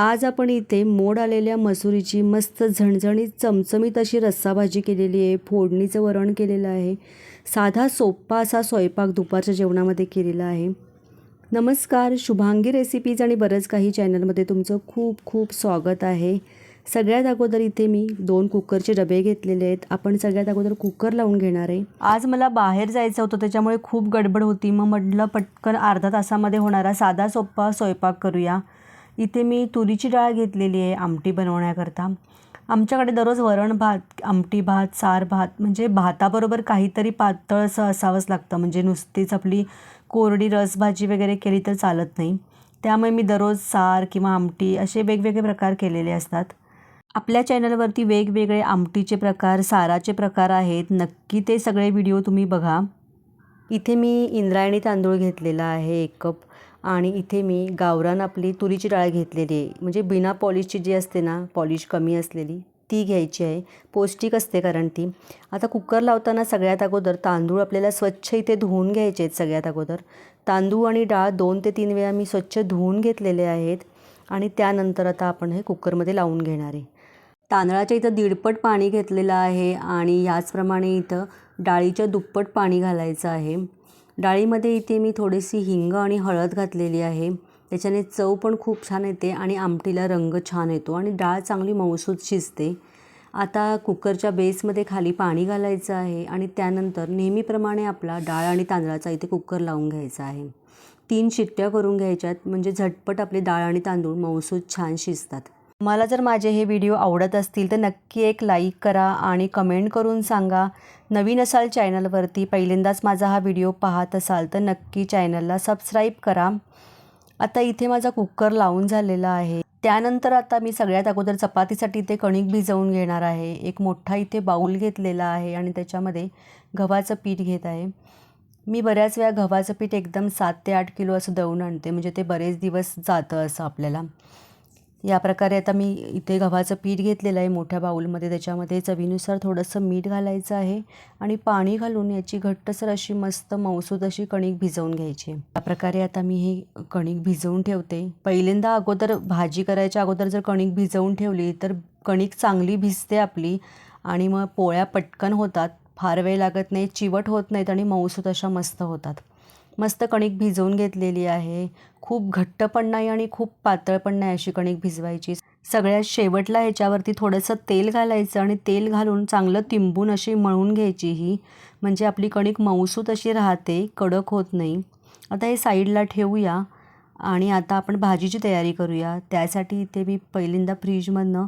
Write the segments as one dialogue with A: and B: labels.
A: आज आपण इथे मोड आलेल्या मसुरीची मस्त झणझणीत चमचमीत अशी रस्साभाजी केलेली आहे. फोडणीचं वरण केलेलं आहे. साधा सोप्पा असा स्वयंपाक दुपारच्या जेवणामध्ये केलेला आहे. नमस्कार शुभांगी रेसिपीज आणि बरंच काही चॅनलमध्ये तुमचं खूप खूप स्वागत आहे. सगळ्यात अगोदर इथे मी दोन कुकरचे डबे घेतलेले आहेत. आपण सगळ्यात अगोदर कुकर लावून घेणार आहे. आज मला बाहेर जायचं होतं त्याच्यामुळे खूप गडबड होती. मग म्हटलं पटकन अर्धा तासामध्ये होणारा साधा सोप्पा स्वयंपाक करूया. इथे मी तुरीची डाळ घेतलेली आहे आमटी बनवण्याकरता. आमच्याकडे दररोज वरण भात आमटी भात सार भात म्हणजे भाताबरोबर काहीतरी पातळ असं असावंच लागतं. म्हणजे नुसतीच आपली कोरडी रसभाजी वगैरे केली तर चालत नाही. त्यामुळे मी दररोज सार किंवा आमटी असे वेगवेगळे प्रकार केलेले असतात. आपल्या चॅनलवरती वेगवेगळे आमटीचे प्रकार साराचे प्रकार आहेत. नक्की ते सगळे व्हिडिओ तुम्ही बघा. इथे मी इंद्रायणी तांदूळ घेतलेला आहे एक कप. आणि इथे मी गावरान आपली तुरीची डाळ घेतलेली आहे. म्हणजे बिना पॉलिशची जी असते ना पॉलिश कमी असलेली ती घ्यायची आहे. पौष्टिक असते कारण ती. आता कुकर लावताना सगळ्यात अगोदर तांदूळ आपल्याला स्वच्छ इथे धुवून घ्यायचे आहेत सगळ्यात अगोदर. तांदूळ आणि डाळ दोन ते तीन वेळा मी स्वच्छ धुवून घेतलेले आहेत आणि त्यानंतर आता आपण हे कुकरमध्ये लावून घेणार आहे. तांदळाच्या इथं दीडपट पाणी घेतलेलं आहे आणि याचप्रमाणे इथं डाळीच्या दुप्पट पाणी घालायचं आहे. डाळीमध्ये इथे मी थोडीशी हिंग आणि हळद घातलेली आहे. त्याच्याने चव पण खूप छान येते आणि आमटीला रंग छान येतो आणि डाळ चांगली मऊसूत शिजते. आता कुकरच्या बेसमध्ये खाली पाणी घालायचं आहे आणि त्यानंतर नेहमीप्रमाणे आपला डाळ आणि तांदळाचा इथे कुकर लावून घ्यायचा आहे. तीन शिट्ट्या करून घ्यायच्यात म्हणजे झटपट आपले डाळ आणि तांदूळ मऊसूत छान शिजतात. मला जर माझे हे व्हिडिओ आवडत असतील तर नक्की एक लाईक करा आणि कमेंट करून सांगा. नवीन असाल चॅनलवरती पहिल्यांदाच माझा हा व्हिडिओ पाहत असाल तर नक्की चॅनलला सबस्क्राईब करा. आता इथे माझा कुकर लावून झालेला आहे. त्यानंतर आता मी सगळ्यात अगोदर चपातीसाठी ते कणिक भिजवून घेणार आहे. एक मोठा इथे बाऊल घेतलेला आहे आणि त्याच्यामध्ये गव्हाचं पीठ घेत आहे. मी बऱ्याच वेळा गव्हाचं पीठ एकदम सात ते आठ किलो असं दळून आणते म्हणजे ते बरेच दिवस जातं असं आपल्याला. या प्रकारे आता मी इथे गव्हाचं पीठ घेतलेलं आहे मोठ्या बाऊलमध्ये त्याच्यामध्ये चवीनुसार थोडंसं मीठ घालायचं आहे आणि पाणी घालून याची घट्टसर अशी मस्त मौसूद अशी कणिक भिजवून घ्यायची. या प्रकारे आता मी हे कणिक भिजवून ठेवते. पहिल्यांदा अगोदर भाजी करायच्या अगोदर जर कणिक भिजवून ठेवली तर कणिक चांगली भिजते आपली आणि मग पोळ्या पटकन होतात. फार वेळ लागत नाही चिवट होत नाहीत आणि मऊसूद अशा मस्त होतात. मस्त कणिक भिजवून घेतलेली आहे. खूप घट्ट पण नाही आणि खूप पातळ पण नाही अशी कणिक भिजवायची. सगळ्यात शेवटला ह्याच्यावरती थोडंसं तेल घालायचं आणि तेल घालून चांगलं तिंबून अशी मळून घ्यायची ही. म्हणजे आपली कणिक मऊसूत अशी राहते कडक होत नाही. आता हे साईडला ठेवूया आणि आता आपण भाजीची तयारी करूया. त्यासाठी इथे मी पहिल्यांदा फ्रीजमधनं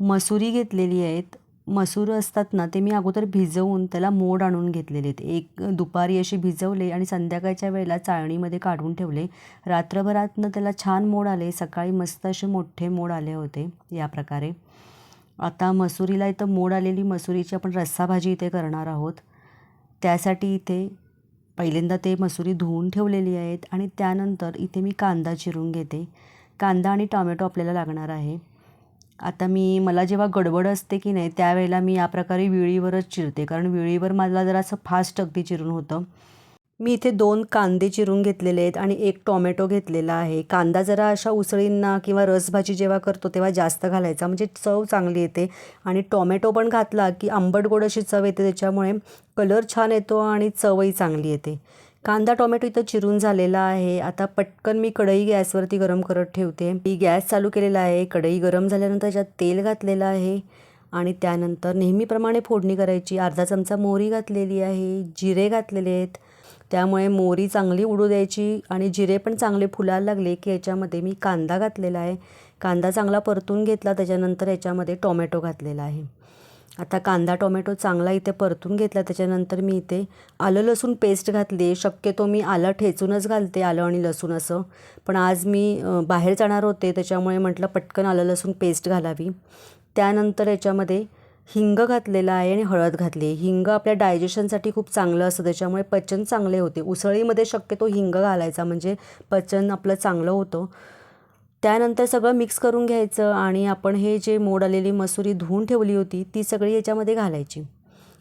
A: मसुरी घेतलेली आहेत. मसूर असतात ना ते मी अगोदर भिजवून त्याला मोड आणून घेतलेले आहेत. एक दुपारी अशी भिजवले आणि संध्याकाळच्या वेळेला चाळणीमध्ये काढून ठेवले. रात्रभरातनं त्याला छान मोड आले. सकाळी मस्त असे मोठे मोड आले होते या प्रकारे. आता मसुरीला इथं मोड आलेली मसुरीची आपण रस्सा भाजी इथे करणार आहोत. त्यासाठी इथे पहिल्यांदा ते मसुरी धुवून ठेवलेली आहेत आणि त्यानंतर इथे मी कांदा चिरून घेते. कांदा आणि टॉमॅटो आपल्याला लागणार आहे. आता मी मला जेव्हा गडबड असते की नाही त्यावेळेला मी या प्रकारे विळीवरच चिरते. कारण विळीवर मला जरा असं फास्ट अगदी चिरून होतं. मी इथे दोन कांदे चिरून घेतलेले आहेत आणि एक टॉमॅटो घेतलेला आहे. कांदा जरा अशा उसळींना किंवा रसभाजी जेव्हा करतो तेव्हा जास्त घालायचा. म्हणजे चव चांगली येते. आणि टॉमॅटो पण घातला की आंबट गोड अशी चव येते. त्याच्यामुळे कलर छान येतो आणि चवही चांगली येते. कांदा टोमॅटो इथं चिरून झालेला आहे. आता पटकन मी कढई गॅसवरती गरम करत ठेवते. मी गॅस चालू केलेला आहे. कढई गरम झाल्यानंतर त्याच्यात तेल घातलेलं आहे. आणि त्यानंतर नेहमीप्रमाणे फोडणी करायची. अर्धा चमचा मोहरी घातलेली आहे. जिरे घातलेले आहेत. त्यामुळे मोहरी चांगली उडू द्यायची आणि जिरे पण चांगले फुलायला लागले की याच्यामध्ये मी कांदा घातलेला आहे. कांदा चांगला परतून घेतला. त्याच्यानंतर याच्यामध्ये टोमॅटो घातलेला आहे. आता कांदा टोमॅटो चांगला इथे परतून घेतला त्याच्यानंतर मी इथे आलं लसूण पेस्ट घातली शक्यतो मी आलं ठेचूनच घालते आलं आणि लसूण असं. पण आज मी बाहेर जाणार होते त्याच्यामुळे म्हटलं पटकन आलं लसूण पेस्ट घालावी. त्यानंतर याच्यामध्ये हिंग घातलेला आहे आणि हळद घातली हिंग आपल्या डायजेशनसाठी खूप चांगलं असतं त्याच्यामुळे पचन चांगले होते. उसळीमध्ये शक्यतो हिंग घालायचा म्हणजे पचन आपलं चांगलं होतं. त्यानंतर सगळं मिक्स करून घ्यायचं आणि आपण हे जे मोड आलेली मसुरी धुवून ठेवली होती ती सगळी याच्यामध्ये घालायची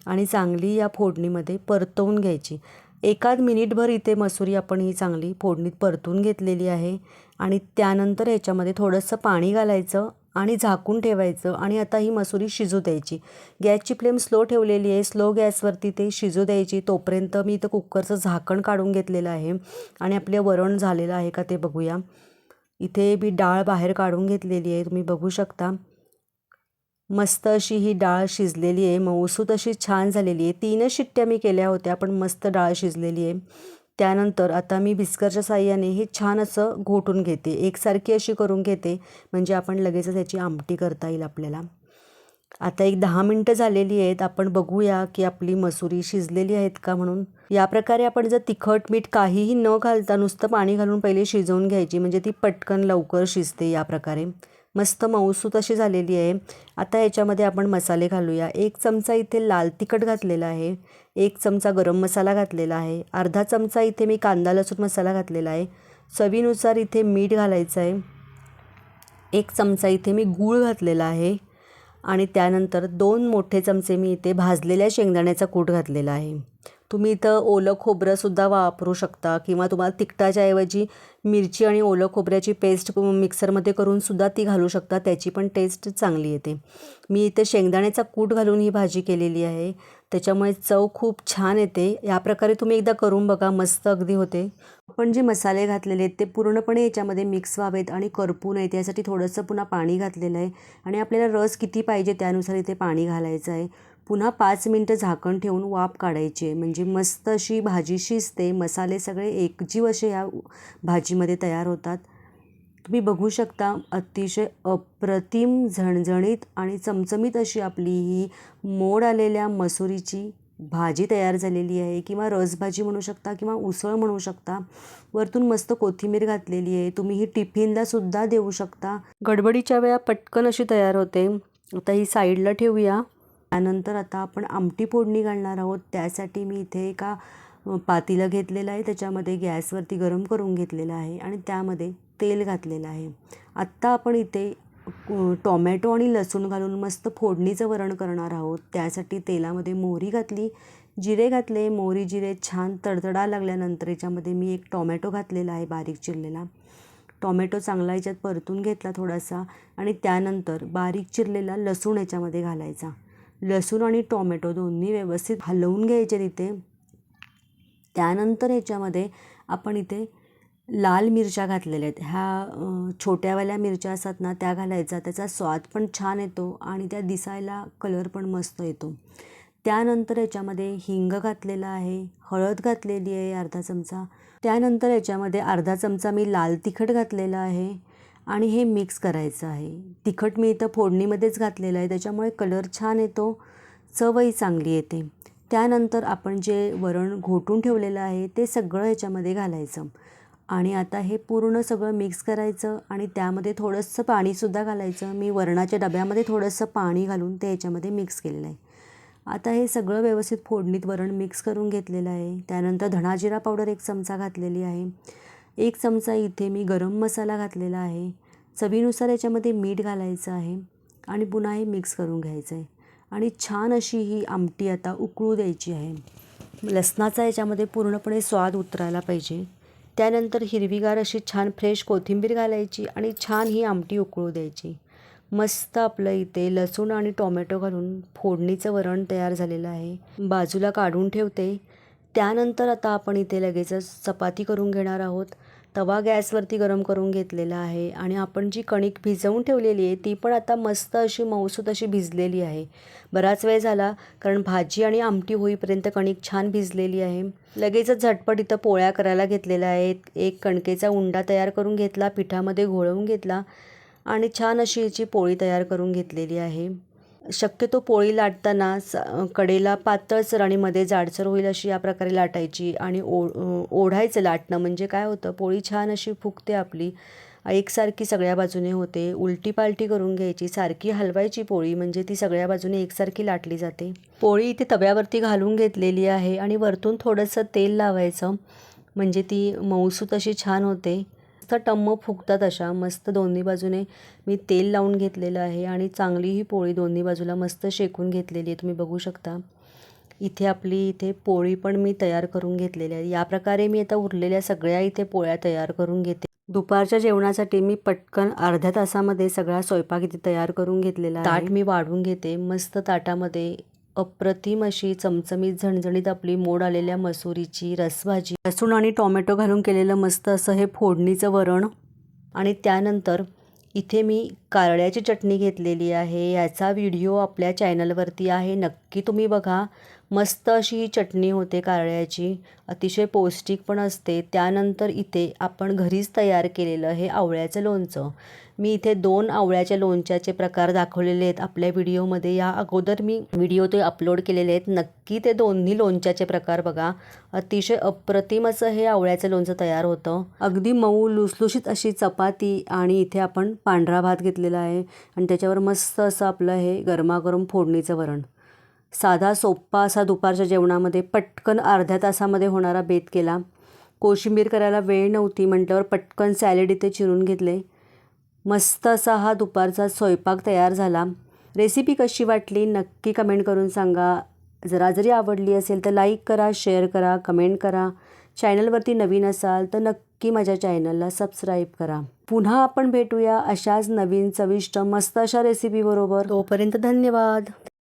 A: आणि चांगली या फोडणीमध्ये परतवून घ्यायची. एकाद मिनिटभर इथे मसुरी आपण ही चांगली फोडणीत परतून घेतलेली आहे आणि त्यानंतर याच्यामध्ये थोडंसं पाणी घालायचं आणि झाकून ठेवायचं आणि आता ही मसुरी शिजू द्यायची. गॅसची फ्लेम स्लो ठेवलेली आहे स्लो गॅसवरती ते शिजू द्यायची. तोपर्यंत मी इथं कुकरचं झाकण काढून घेतलेलं आहे आणि आपले वरण झालेलं आहे का ते बघूया. इथे मी डाळ बाहेर काढून घेतलेली आहे तुम्ही बघू शकता. मस्त अशी ही डाळ शिजलेली आहे मऊसूत अशी छान झालेली आहे. तीनच शिट्ट्या मी केल्या होत्या पण मस्त डाळ शिजलेली आहे. त्यानंतर आता मी बिस्करच्या साह्याने हे छान असं घोटून घेते. एकसारखी अशी करून घेते म्हणजे आपण लगेचच याची आमटी करता येईल आपल्याला. आता एक दहा मिनटं झालेली आहेत आपण बघूया की आपली मसुरी शिजलेली आहेत का म्हणून. या प्रकारे आपण जर तिखट मीठ काहीही न घालता नुसतं पाणी घालून पहिले शिजवून घ्यायची म्हणजे ती पटकन लवकर शिजते या प्रकारे. मस्त मऊसूत अशी झालेली आहे. आता याच्यामध्ये आपण मसाले घालूया. एक चमचा इथे लाल तिखट घातलेला आहे. एक चमचा गरम मसाला घातलेला आहे. अर्धा चमचा इथे मी कांदा लसूण मसाला घातलेला आहे. चवीनुसार इथे मीठ घालायचं आहे. एक चमचा इथे मी गूळ घातलेला आहे. आणि त्यानंतर दोन मोठे चमचे मी इथे भाजलेल्या शेंगदाण्याचा कूट घातलेला आहे. तुम्ही इथं ओलं खोबरंसुद्धा वापरू शकता किंवा तुम्हाला तिखटाच्या ऐवजी मिरची आणि ओलं खोबऱ्याची पेस्ट मिक्सरमध्ये करूनसुद्धा ती घालू शकता त्याची पण टेस्ट चांगली येते. मी इथे शेंगदाण्याचा कूट घालून ही भाजी केलेली आहे. त्याच्यामुळे चव खूप छान येते. या प्रकारे तुम्ही एकदा करून बघा मस्त अगदी होते. आपण जे मसाले घातलेले आहेत ते पूर्णपणे याच्यामध्ये मिक्स व्हावेत आणि करपू नयेत यासाठी थोडंसं पुन्हा पाणी घातलेलं आहे. आणि आपल्याला रस किती पाहिजे त्यानुसार इथे पाणी घालायचं आहे. पुन्हा पाच मिनटं झाकण ठेवून वाफ काढायची आहे. म्हणजे मस्त अशी भाजी शिजते मसाले सगळे एकजीव असे या भाजीमध्ये तयार होतात. तुम्ही बघू शकता अतिशय अप्रतिम झणझणीत आणि चमचमीत अशी आपली ही मोड आलेल्या मसुरीची भाजी तयार झालेली आहे किंवा रसभाजी म्हणू शकता किंवा उसळ म्हणू शकता. वरतून मस्त कोथिंबीर घातलेली आहे. तुम्ही ही टिफिनलासुद्धा देऊ शकता. गडबडीच्या वेळा पटकन अशी तयार होते. आता ही साईडला ठेवूया. त्यानंतर आता आपण आमटी फोडणी घालणार आहोत. त्यासाठी मी इथे एका पातेलं घेतलेलं आहे. त्याच्यामध्ये गॅसवरती गरम करून घेतलेलं आहे आणि त्यामध्ये तेल घातलेलं आहे. आत्ता आपण इथे टॉमॅटो आणि लसूण घालून मस्त फोडणीचं वरण करणार आहोत. त्यासाठी तेलामध्ये मोहरी घातली जिरे घातले. मोहरी जिरे छान तडतडा लागल्यानंतर याच्यामध्ये मी एक टॉमॅटो घातलेला आहे बारीक चिरलेला. टॉमॅटो चांगला याच्यात परतून घेतला थोडासा आणि त्यानंतर बारीक चिरलेला लसूण याच्यामध्ये घालायचा. लसूण आणि टॉमॅटो दोन्ही व्यवस्थित हलवून घ्यायचे तिथे. त्यानंतर याच्यामध्ये आपण इथे लाल मिरच्या घातलेल्या आहेत. ह्या छोट्यावाल्या मिरच्या असतात ना त्या घालायचा. त्याचा स्वाद पण छान येतो आणि त्या दिसायला कलर पण मस्त येतो. त्यानंतर याच्यामध्ये हिंग घातलेला आहे. हळद घातलेली आहे अर्धा चमचा. त्यानंतर याच्यामध्ये अर्धा चमचा मी लाल तिखट घातलेलं आहे आणि हे मिक्स करायचं आहे. तिखट मी इथं फोडणीमध्येच घातलेलं आहे. त्याच्यामुळे कलर छान येतो. चवही चांगली येते. त्यानंतर आपण जे वरण घोटून ठेवलेलं आहे ते सगळं ह्याच्यामध्ये घालायचं. आणि आता हे पूर्ण सगळं मिक्स करायचं आणि त्यामध्ये थोडंसं पाणीसुद्धा घालायचं. मी वरणाच्या डब्यामध्ये थोडंसं पाणी घालून ते याच्यामध्ये मिक्स केलेलं आहे. आता हे सगळं व्यवस्थित फोडणीत वरण मिक्स करून घेतलेलं आहे. त्यानंतर धणाजिरा पावडर एक चमचा घातलेली आहे. एक चमचा इथे मी गरम मसाला घातलेला आहे. चवीनुसार याच्यामध्ये मीठ घालायचं आहे आणि पुन्हा हे मिक्स करून घ्यायचं आहे. आणि छान अशी ही आमटी आता उकळू द्यायची आहे. लसणाचा याच्यामध्ये पूर्णपणे स्वाद उतरायला पाहिजे. त्यानंतर हिरवीगार अशी छान फ्रेश कोथिंबीर घालायची आणि छान ही आमटी उकळू द्यायची. मस्त आपलं इथे लसूण आणि टोमॅटो घालून फोडणीचं वरण तयार झालेलं आहे. बाजूला काढून ठेवते. त्यानंतर आता आपण इथे लगेचच चपाती करून घेणार आहोत. तवा गॅसवरती गरम करून घेतलेला आहे आणि आपण जी कणिक भिजवून ठेवलेली आहे ती पण आता मस्त अशी मऊसूत अशी भिजलेली आहे. बराच वेळ झाला कारण भाजी आणि आमटी होईपर्यंत कणिक छान भिजलेली आहे. लगेचच झटपट इथं पोळ्या करायला घेतलेल्या आहेत. एक कणकेचा उंडा तयार करून घेतला पिठामध्ये घोळवून घेतला आणि छान अशी याची पोळी तयार करून घेतलेली आहे. शक्यतो पोळी लाटताना स कडेला पातळसर आणि मध्ये जाडसर होईल अशी या प्रकारे लाटायची आणि ओ ओढायचं लाटणं म्हणजे काय होतं? पोळी छान अशी फुगते आपली. एकसारखी सगळ्या बाजूने होते. उलटी पालटी करून घ्यायची. सारखी हलवायची पोळी म्हणजे ती सगळ्या बाजूने एकसारखी लाटली जाते. पोळी इथे तव्यावरती घालून घेतलेली आहे आणि वरतून थोडंसं तेल लावायचं. म्हणजे ती मऊसूत अशी छान होते. मस्त टम्म फुगतात अशा. मस्त दोन्ही बाजूने मी तेल लावून घेतलेलं आहे आणि चांगली ही पोळी दोन्ही बाजूला मस्त शेकून घेतलेली आहे. तुम्ही बघू शकता. इथे आपली इथे पोळी पण मी तयार करून घेतलेली आहे. या प्रकारे मी आता उरलेल्या सगळ्या इथे पोळ्या तयार करून घेते. दुपारच्या जेवणासाठी मी पटकन अर्ध्या तासामध्ये सगळा स्वयंपाक इथे तयार करून घेतलेला ताट मी वाढून घेते. मस्त ताटामध्ये अप्रतिम अशी चमचमीत झणझणीत आपली मोड आलेल्या मसुरीची रसभाजी. लसूण आणि टोमॅटो घालून केलेलं मस्त असं हे फोडणीचं वरण. आणि त्यानंतर इथे मी कारळ्याची चटणी घेतलेली आहे. याचा व्हिडिओ आपल्या चॅनलवरती आहे. नक्की तुम्ही बघा. मस्त अशी ही चटणी होते कारळ्याची. अतिशय पौष्टिक पण असते. त्यानंतर इथे आपण घरीच तयार केलेलं हे आवळ्याचं लोणचं. मी इथे दोन आवळ्याच्या लोणच्याचे प्रकार दाखवलेले आहेत. आपल्या व्हिडिओमध्ये या अगोदर मी व्हिडिओ ते अपलोड केलेले आहेत. नक्की ते दोन्ही लोणच्याचे प्रकार बघा. अतिशय अप्रतिम असं हे आवळ्याचं लोणचं तयार होतं. अगदी मऊ लुसलुशीत अशी चपाती आणि इथे आपण पांढरा भात घेतलेला आहे आणि त्याच्यावर मस्त असं आपलं हे गरमागरम फोडणीचं वरण. साधा सोप्पा असा दुपारच्या जेवणामध्ये पटकन अर्ध्या तासामध्ये होणारा बेत केला. कोशिंबीर करायला वेळ नव्हती म्हटल्यावर पटकन सॅलेड इथे चिरून घेतले. मस्त असा हा दुपारचा स्वयंपाक तयार झाला. रेसिपी कशी वाटली नक्की कमेंट करून सांगा. जरा जरी आवडली असेल तर लाईक करा शेअर करा कमेंट करा. चॅनलवरती नवीन असाल तर नक्की माझ्या चॅनलला सबस्क्राईब करा. पुन्हा आपण भेटूया अशाच नवीन चविष्ट मस्त अशा रेसिपीबरोबर तोपर्यंत धन्यवाद.